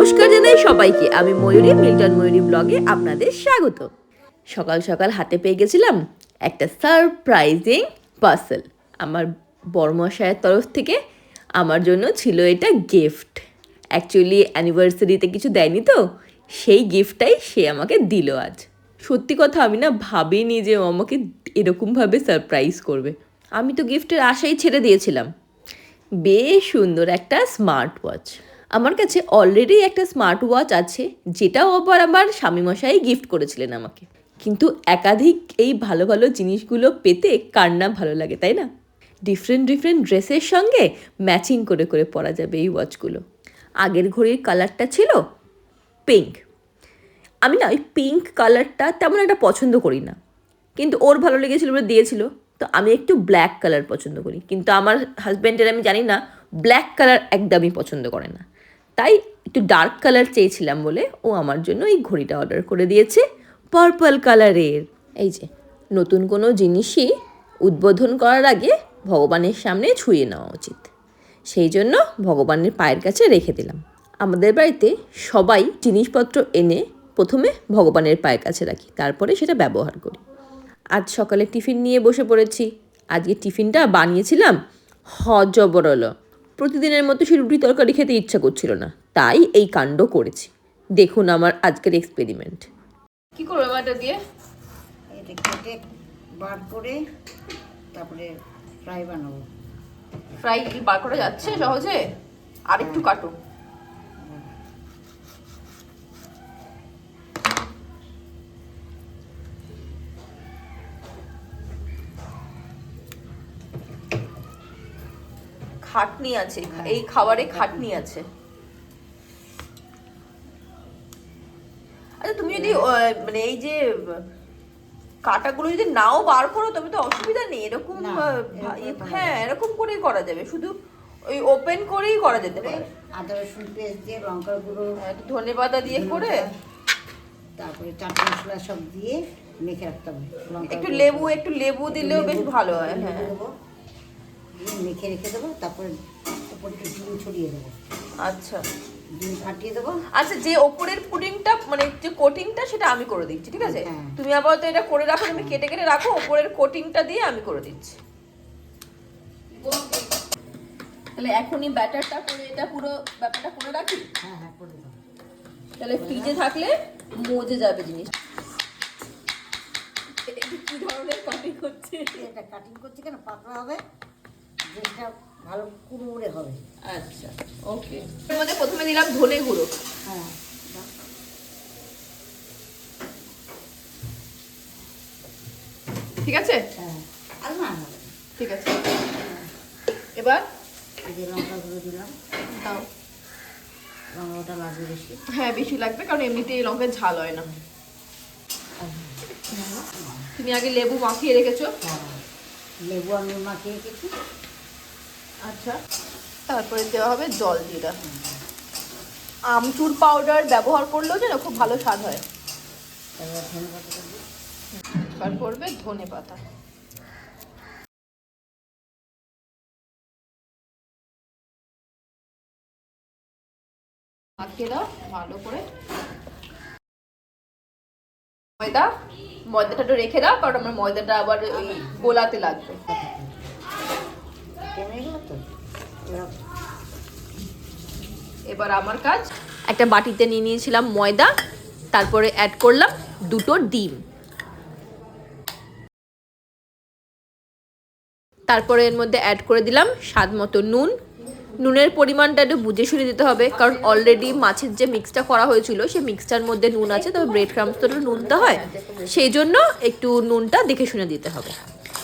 নমস্কার জানাই সবাইকে। আমি ময়ূরী, মিল্টন ময়ূরী ব্লগে আপনাদের স্বাগত। সকাল সকাল হাতে পেয়ে গেছিলাম একটা সারপ্রাইজিং পার্সেল। আমার বর্মশায়ের তরফ থেকে আমার জন্য ছিল এটা গিফট। অ্যাকচুয়ালি অ্যানিভার্সারিতে কিছু দেয়নি তো, সেই গিফটটাই সে আমাকে দিল আজ। সত্যি কথা, আমি না ভাবিনি যে ও আমাকে এরকমভাবে সারপ্রাইজ করবে। আমি তো গিফটের আশাই ছেড়ে দিয়েছিলাম। বেশ সুন্দর একটা স্মার্ট ওয়াচ আমার কাছে অলরেডি একটা স্মার্ট ওয়াচ আছে, যেটাও আবার আমার স্বামীমশাই গিফট করেছিলেন আমাকে। কিন্তু একাধিক এই ভালো ভালো জিনিসগুলো পেতে কার না ভালো লাগে, তাই না? ডিফারেন্ট ডিফারেন্ট ড্রেসের সঙ্গে ম্যাচিং করে করে পরা যাবে এই ওয়াচগুলো আগের ঘড়ির কালারটা ছিল পিঙ্ক আমি না, ওই পিঙ্ক কালারটা তেমন একটা পছন্দ করি না। কিন্তু ওর ভালো লেগেছিলো বলে দিয়েছিল, তো আমি একটু ব্ল্যাক কালার পছন্দ করি। কিন্তু আমার হাজব্যান্ডের আমি জানি না ব্ল্যাক কালার একদমই পছন্দ করে না। তাই একটু ডার্ক কালার চেয়েছিলাম বলে ও আমার জন্য এই ঘড়িটা অর্ডার করে দিয়েছে। পার্পল কালারের এই যে, নতুন কোনো জিনিসই উদ্বোধন করার আগে ভগবানের সামনে ছুঁয়ে নেওয়া উচিত। সেই জন্য ভগবানের পায়ের কাছে রেখে দিলাম। আমাদের বাড়িতে সবাই জিনিসপত্র এনে প্রথমে ভগবানের পায়ের কাছে রাখি, তারপরে সেটা ব্যবহার করি। আজ সকালে টিফিন নিয়ে বসে পড়েছি। আজকে টিফিনটা বানিয়েছিলাম হজবরল। প্রতিদিনের মতো সে রুটি তরকারি খেতে ইচ্ছা করছিল না। তাই এই কাণ্ড করেছি। দেখুন আমার আজকের এক্সপেরিমেন্ট কি করবে এটা দিয়ে? এটা কেটে বার করে তারপরে ফ্রাই বানাবো। ফ্রাই বার করা যাচ্ছে সহজে? আর একটু কাটো। খাটনি আছে এই খাবারে খাটনি আছে। আচ্ছা তুমি যদি আহ, মানে এই যে কাটাগুলো যদি নাও বার করো তবে তো অসুবিধা নেই। এরকম হ্যাঁ এরকম করেই করা যাবে। শুধু ওই ওপেন করেই করা যেতে পারে। আদা রসুন পেস্ট দিয়ে লঙ্কার গুঁড়ো একটু ধনে পাতা দিয়ে করে তারপরে চাট মশলা সব দিয়ে মেখে রাখতে হবে। একটু লেবু একটু লেবু দিলেও বেশ ভালো হয় হ্যাঁ। মেখে রেখে দেবো তারপরে উপর ডিম ছড়িয়ে দেবো। আচ্ছা। ডিম ফাটিয়ে দেবো। আচ্ছা যে ওপরের পুডিংটা মানে যে কোটিংটা সেটা আমি করে দিচ্ছি ঠিক আছে? হ্যাঁ। তুমি আপাতত এটা করে রাখো তুমি কেটে কেটে রাখো ওপরের কোটিংটা দিয়ে আমি করে দিচ্ছি। তাহলে এখনই ব্যাটারটা করে এটা পুরো ব্যাপারটা করে রাখি? হ্যাঁ হ্যাঁ করে তাহলে ফ্রিজে থাকলে মজে যাবে জিনিস। কি ধরনের কাটিং হচ্ছে এটা কাটিং করছি কেন? পাতলা হবে? ভালো কুড়মুড়ে হবে। আচ্ছা ওকে। এর মধ্যে প্রথমে দিলাম ধনে গুঁড়ো। হ্যাঁ ঠিক আছে? হ্যাঁ ঠিক আছে। এবার? লঙ্কা গুঁড়ো দিলাম। দাও। লঙ্কাটা লাগবে বেশি। হ্যাঁ বেশি লাগবে কারণ এমনিতেই লঙ্কার ঝাল হয় না। তুমি আগে লেবু মাখিয়ে রেখেছো। হ্যাঁ লেবু আমি মাখিয়ে রেখেছি। আচ্ছা। তারপরে দেওয়া হবে জল জিরা আমচুর পাউডার ব্যবহার করলেও যেন খুব ভালো স্বাদ হয়। এবার করবে ধনে পাতা। দাও, ভালো করে। ময়দা, ময়দাটা রেখে দাও, কারণ আমার ময়দাটা আবার ওই গোলাতে লাগবে। এবার আমার কাজ। একটা বাটিতে নিয়ে নিয়েছিলাম ময়দা, তারপরে অ্যাড করলাম দুটো ডিম। তারপরে এর মধ্যে অ্যাড করে দিলাম স্বাদ মতো নুন। নুনের পরিমাণটা একটু বুঝে শুনে দিতে হবে, কারণ অলরেডি মাছের যে মিক্সটা করা হয়েছিল, সেই মিক্সটার মধ্যে নুন আছে, তবে ব্রেড ক্রামস তো নুনটা হয়। সেই জন্য একটু নুনটা দেখে শুনে দিতে হবে।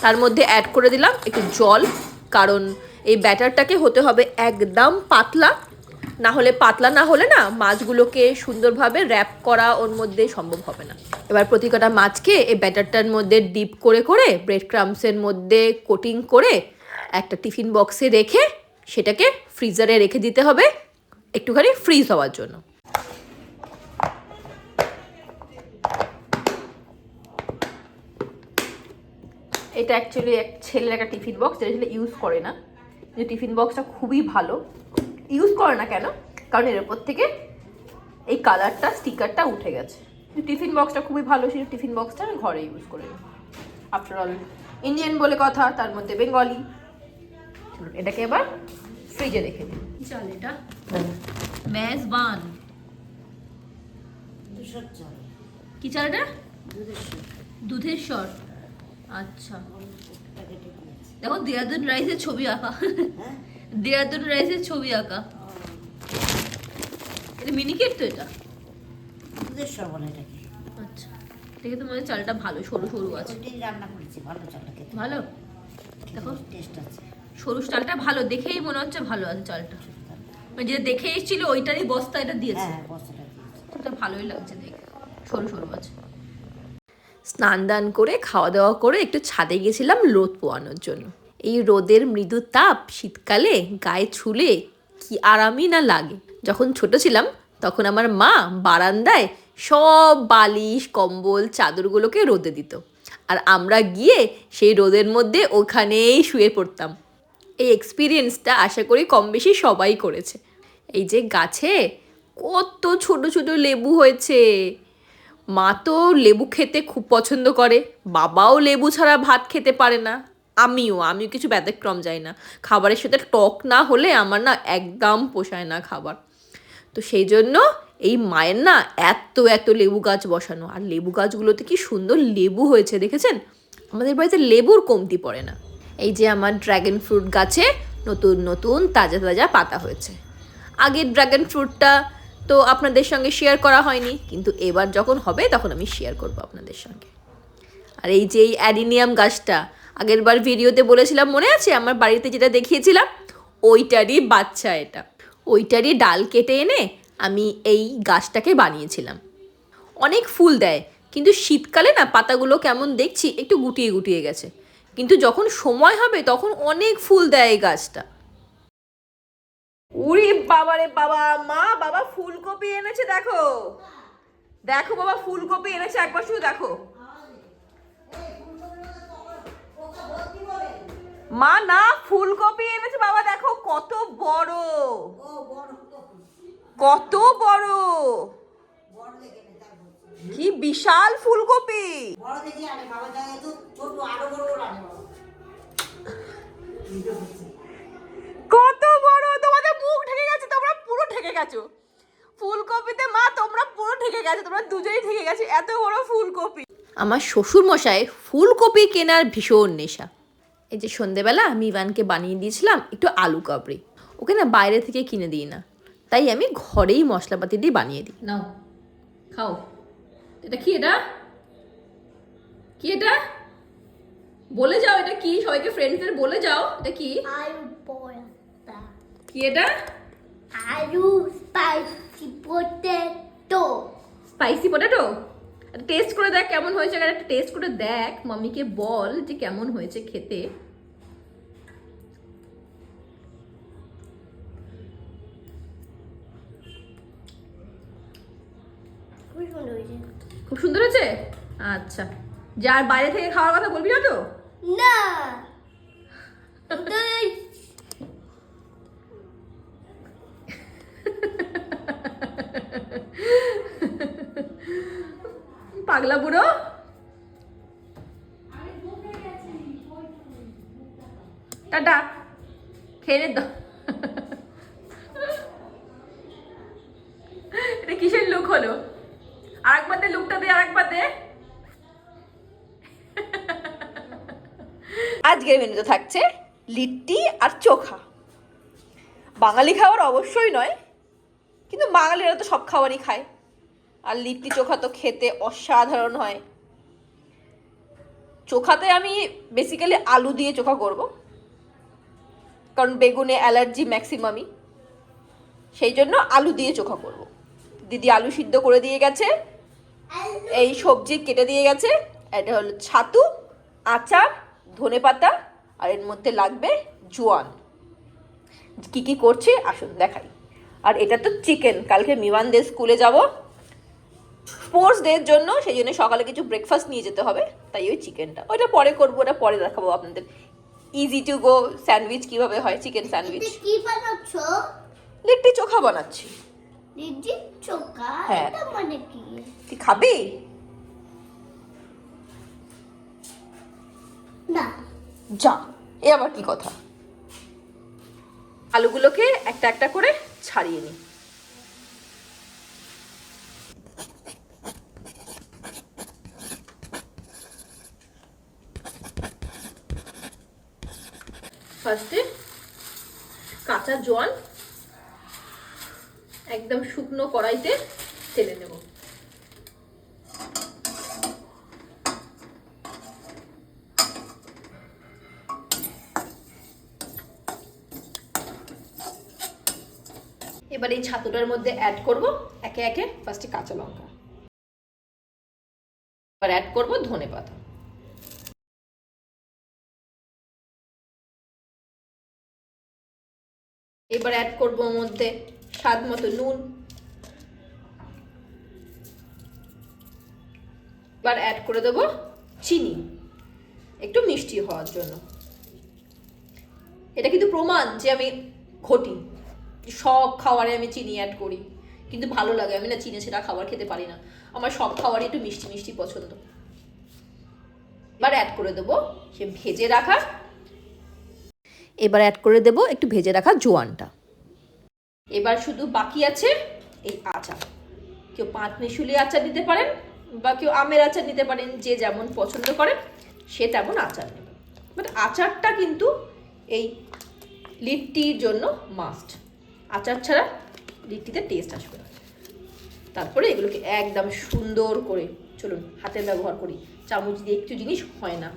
তার মধ্যে অ্যাড করে দিলাম একটু জল। কারণ এই ব্যাটারটাকে হতে হবে একদম পাতলা। না হলে পাতলা না হলে না মাছগুলোকে সুন্দরভাবে র্যাপ করা ওর মধ্যে সম্ভব হবে না। এবার প্রতি কটা মাছকে এই ব্যাটারটার মধ্যে ডিপ করে করে ব্রেড ক্রামসের মধ্যে কোটিং করে একটা টিফিন বক্সে রেখে সেটাকে ফ্রিজারে রেখে দিতে হবে। একটুখানি ফ্রিজ হওয়ার জন্য। এটা অ্যাকচুয়ালি এক ছেলের একটা টিফিন বক্স যেটা ছেলে ইউজ করে না। যে টিফিন বক্সটা খুবই ভালো। ইউজ করে না কেন? কারণ এর উপর থেকে এই কালারটা স্টিকারটা উঠে গেছে। টিফিন বক্সটা খুবই ভালো সেই টিফিন বক্সটা আমি ঘরে ইউজ করে নিই আফটার অল ইন্ডিয়ান বলে কথা তার মধ্যে বেঙ্গলি চলুন এটাকে এবার ফ্রিজে রেখে দিই। চাল এটা। মেজবান দুশোর কি চাল এটা? দুধের স্যুপ দুধের স্বর আচ্ছা। দেখো দেরাদুন রাইসের ছবি আঁকা। দেরাদুন রাইসের ছবি আঁকা। এটা মিনিকেট তো এটা? দুধের স্যুপ বলে এটাকে আচ্ছা। দেখে তো মনে চালটা ভালো সরু সরু আছে। রান্না করেছি ভালো চালটা খেতে। ভালো? দেখো। টেস্ট আছে। সরু চালটা ভালো দেখেই মনে হচ্ছে ভালো আছে চালটা। মানে যেটা দেখে এসেছিল ওইটারই বস্তা এটা দিয়েছে। হ্যাঁ বস্তাটা দিয়েছি। ভালোই লাগছে দেখে। সরু সরু আছে। স্নান দান করে, খাওয়া দাওয়া করে একটু ছাদে গেছিলাম রোদ পোয়ানোর জন্য। এই রোদের মৃদু তাপ শীতকালে গায়ে ছুলে কি আরামই না লাগে। যখন ছোট ছিলাম, তখন আমার মা বারান্দায় সব বালিশ, কম্বল, চাদরগুলোকে রোদে দিত। আর আমরা গিয়ে সেই রোদের মধ্যে ওখানেই শুয়ে পড়তাম। এই এক্সপিরিয়েন্সটা আশা করি কম বেশি সবাই করেছে। এই যে গাছে কত ছোট ছোট লেবু হয়েছে। মা তো লেবু খেতে খুব পছন্দ করে, বাবাও লেবু ছাড়া ভাত খেতে পারে না। আমিও আমিও কিছু ব্যতিক্রম যাই না। খাবারের সাথে টক না হলে আমার না একদম পোষায় না খাবার। তো সেই জন্য এই মায়ের না এত এত লেবু গাছ বসানো। আর লেবু গাছগুলোতে কি সুন্দর লেবু হয়েছে দেখেছেন? আমাদের বাড়িতে লেবুর কমতি পড়ে না। এই যে আমার ড্র্যাগন ফ্রুট গাছে নতুন নতুন, তাজা তাজা পাতা হয়েছে। আগের ড্র্যাগন ফ্রুটটা তো আপনাদের সঙ্গে শেয়ার করা হয়নি। কিন্তু এবার যখন হবে, তখন আমি শেয়ার করব আপনাদের সঙ্গে। আর এই যে এই অ্যাডিনিয়াম গাছটা, আগের বার ভিডিওতে বলেছিলাম, মনে আছে? আমার বাড়িতে যেটা দেখিয়েছিলাম, ওইটারই বাচ্চা এটা। ওইটারই ডাল কেটে এনে আমি এই গাছটাকে বানিয়েছিলাম। অনেক ফুল দেয়, কিন্তু শীতকালে না পাতাগুলো কেমন দেখছি, একটু গুটিয়ে গুটিয়ে গেছে। কিন্তু যখন সময় হবে, তখন অনেক ফুল দেয় এই গাছটা। উরি বাবারে বাবা, মা বাবা ফুলকপি এনেছে দেখো। দেখো বাবা, ফুলকপি এনেছে একবার শুধু দেখো। মা, না, ফুলকপি এনেছে বাবা, দেখো কত বড়। কত বড়। কি বিশাল ফুলকপি। বড় দেখে আনে, বাবা ছোট, আরও বড় আনে, বাবা। ঢেকে গেছো। ফুলকপিতে মা তোমরা পুরো ঢেকে গেছো তোমরা দুজনেই ঢেকে গেছো এত বড় ফুলকপি। আমার শ্বশুর মশাই ফুলকপি কেনার ভীষণ নেশা। এই যে সন্ধেবেলা আমি ইভানকে বানিয়ে দিয়েছিলাম একটু আলু কাবড়ি। ওকে না বাইরে থেকে কিনে দিই না। তাই আমি ঘরেই মশলাপাতি দিয়ে বানিয়ে দিই। নাও খাও। এটা কি এটা? কি এটা? বলে যাও এটা কি? সবাইকে ফ্রেন্ডসদের বলে যাও এটা কি? কি এটা? আলু spicy potato spicy potato taste করে দেখ কেমন হয়েছে একটা টেস্ট করে দেখ। মাম্মিকে বল যে কেমন হয়েছে খেতে। খুব সুন্দর হয়েছে। খুব সুন্দর হয়েছে? আচ্ছা। যার বাইরে থেকে খাওয়ার কথা বলবি না তো? না। পাগলা বুড়ো? টাটা। খেয়ে দাও। এটা কিসের লুক হলো? আরেকবার দে লুকটা দে আরেকবার দে। আজকের মেনুতে থাকছে লিট্টি আর চোখা। বাঙালি খাবার অবশ্যই নয় কিন্তু বাঙালিরা তো সব খাবারই খায়। আর লিট্টি চোখা তো খেতে অসাধারণ হয়। চোখাতে আমি বেসিক্যালি আলু দিয়ে চোখা করব। কারণ বেগুনে অ্যালার্জি ম্যাক্সিমামই। সেই জন্য আলু দিয়ে চোখা করব। দিদি আলু সিদ্ধ করে দিয়ে গেছে। এই সবজি কেটে দিয়ে গেছে। এটা হলো ছাতু, আচার, ধনে পাতা, আর এর মধ্যে লাগবে জোয়ান। কি কি করছে? আসুন দেখাই। আর এটা তো চিকেন কালকে মিমানদের স্কুলে যাব। স্পোর্টস ডের জন্য সেই জন্য সকালে কিছু ব্রেকফাস্ট নিয়ে যেতে হবে তাই ওই চিকেনটা ওটা পরে করব ওটা পরে দেখাবো আপনাদের। ইজি টু গো স্যান্ডউইচ কীভাবে হয় চিকেন স্যান্ডউইচ কি বানাচ্ছ? লিট্টি চোখা বানাচ্ছি। চো চোখা? হ্যাঁ। মানে কি? তুই খাবি? না। যা এ আবার কি কথা? আলুগুলোকে একটা একটা করে ছাড়িয়ে নি। ফার্স্টে কাঁচা জল একদম শুকনো কড়াইতে ঢেলে নেব। এবার এই ছাতুটার মধ্যে অ্যাড করব একে একে ফার্স্টে কাঁচা লঙ্কা। এবার অ্যাড করব ধনে পাতা এবার অ্যাড করব ওর মধ্যে স্বাদ মতো নুন। এবার অ্যাড করে দেবো চিনি। একটু মিষ্টি হওয়ার জন্য। এটা কিন্তু প্রমাণ যে আমি ঘটি। সব খাবারে আমি চিনি অ্যাড করি। কিন্তু ভালো লাগে, আমি না চিনি সেটা খাবার খেতে পারি না। আমার সব খাবারই একটু মিষ্টি মিষ্টি পছন্দ। এবার অ্যাড করে দেবো সে ভেজে রাখা এবার অ্যাড করে দেবো একটু ভেজে রাখা জোয়ানটা। এবার শুধু বাকি আছে এই আচার কেউ পাঁচ মিশুলি আচার দিতে পারেন বা কেউ আমের আচার নিতে পারেন, যে যেমন পছন্দ করেন সে তেমন আচার নেবেন বাট আচারটা কিন্তু এই লিট্টির জন্য মাস্ট আচার ছাড়া লিট্টিতে টেস্ট আসবে না। তারপরে এগুলোকে একদম সুন্দর করে, চলুন হাতের ব্যবহার করি। চামচ দিয়ে একটু জিনিস হয় না।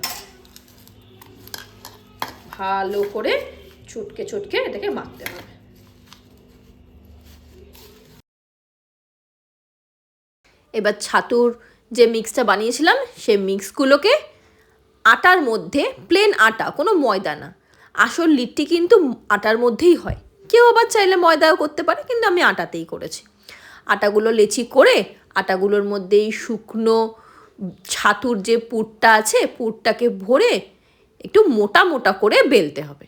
ভালো করে ছুটকে ছুটকে এটাকে মাখতে হবে। এবার ছাতুর যে মিক্সটা বানিয়েছিলাম, সেই মিক্সগুলোকে আটার মধ্যে প্লেন আটা, কোনো ময়দা না। আসল লিট্টি কিন্তু আটার মধ্যেই হয়। কেউ আবার চাইলে ময়দাও করতে পারে, কিন্তু আমি আটাতেই করেছি। আটাগুলো লেচি করে, আটাগুলোর মধ্যেই শুকনো ছাতুর যে পুরটা আছে, পুরটাকে ভরে একটু মোটা মোটা করে বেলতে হবে।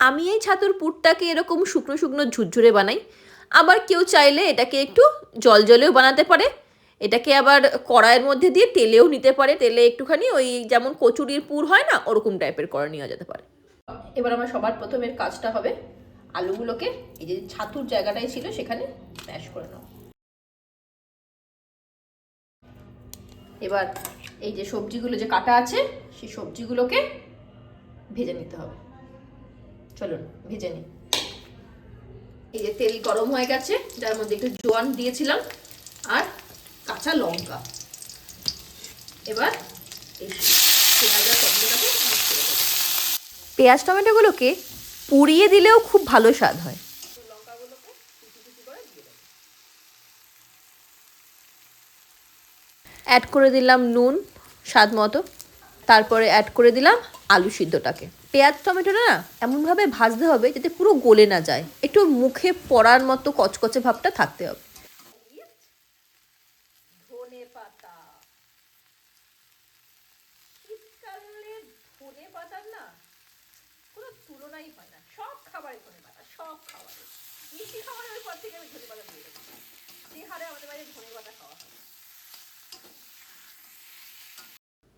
আমি এই ছাতুর পুরটাকে এরকম শুকনো শুকনো ঝুরঝুরে বানাই। আবার কেউ চাইলে এটাকে একটু জল জলেও বানাতে পারে। এটাকে আবার কড়াইয়ের মধ্যে দিয়ে তেলেও নিতে পারে। তেলে একটুখানি ওই যেমন কচুরির পুর হয় না, ওরকম টাইপের করে নেওয়া যেতে পারে। এবার আমার সবার প্রথমের কাজটা হবে আলুগুলোকে এই যে ছাতুর জায়গাটাই ছিল সেখানে ম্যাশ করে নেওয়া। এবার এই যে সবজিগুলো যে কাটা আছে, সেই সবজিগুলোকে ভেজে নিতে হবে। চলুন ভেজে নিই। এই যে তেল গরম হয়ে গেছে যার মধ্যে একটু জোয়ান দিয়েছিলাম আর কাঁচা লঙ্কা। এবার এই টমেটোটাকে। পেঁয়াজ টমেটোগুলোকে পুড়িয়ে দিলেও খুব ভালো স্বাদ হয়। অ্যাড করে দিলাম নুন স্বাদ মতো। তারপরে অ্যাড করে দিলাম আলু সিদ্ধটাকে। পেঁয়াজ টমেটোটা না এমনভাবে ভাজতে হবে যাতে পুরো গলে না যায়। একটু মুখে পড়ার মতো কচকচে ভাবটা থাকতে হবে।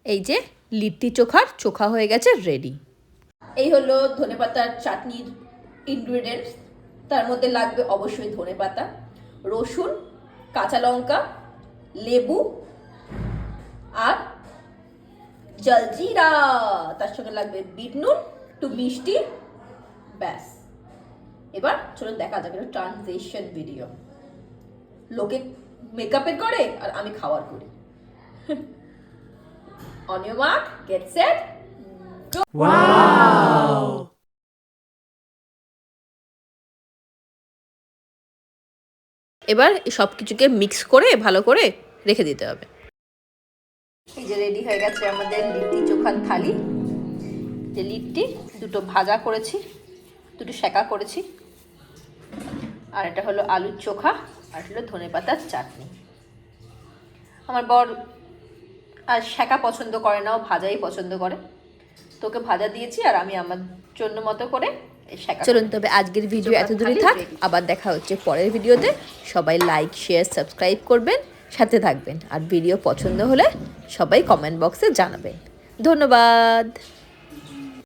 এই যে লিট্টি চোখার চোখা হয়ে গেছে রেডি এই হলো ধনেপাতার চাটনির ইনগ্রিডিয়েন্টস তার মধ্যে লাগবে অবশ্যই ধনেপাতা, রসুন, কাঁচা লঙ্কা, লেবু আর জলজিরা। তার সঙ্গে লাগবে বিট নুন মিষ্টি, ব্যাস। এবার চলুন দেখা যাবে ট্রানজেকশন ভিডিও লোকে মেকআপের করে আর আমি খাওয়ার করি। On your mark, get set, go! Wow! এবার সব কিছুকে মিক্স করে ভালো করে রেখে দিতে হবে এই যে রেডি হয়ে গেছে আমাদের লিট্টি চোখার থালি যে লিট্টি দুটো ভাজা করেছি দুটো সেকা করেছি আর এটা হলো আলুর চোখা আর হলো ধনে পাতার চাটনি আমার বর আর শেখা পছন্দ করে না ও ভাজাই পছন্দ করে। তোকে ভাজা দিয়েছি আর আমি আমার জন্য মতো করে চলুন তবে আজকের ভিডিও এত দূরে থাক আবার দেখা হচ্ছে পরের ভিডিওতে। সবাই লাইক শেয়ার সাবস্ক্রাইব করবেন সাথে থাকবেন। আর ভিডিও পছন্দ হলে সবাই কমেন্ট বক্সে জানাবেন। ধন্যবাদ।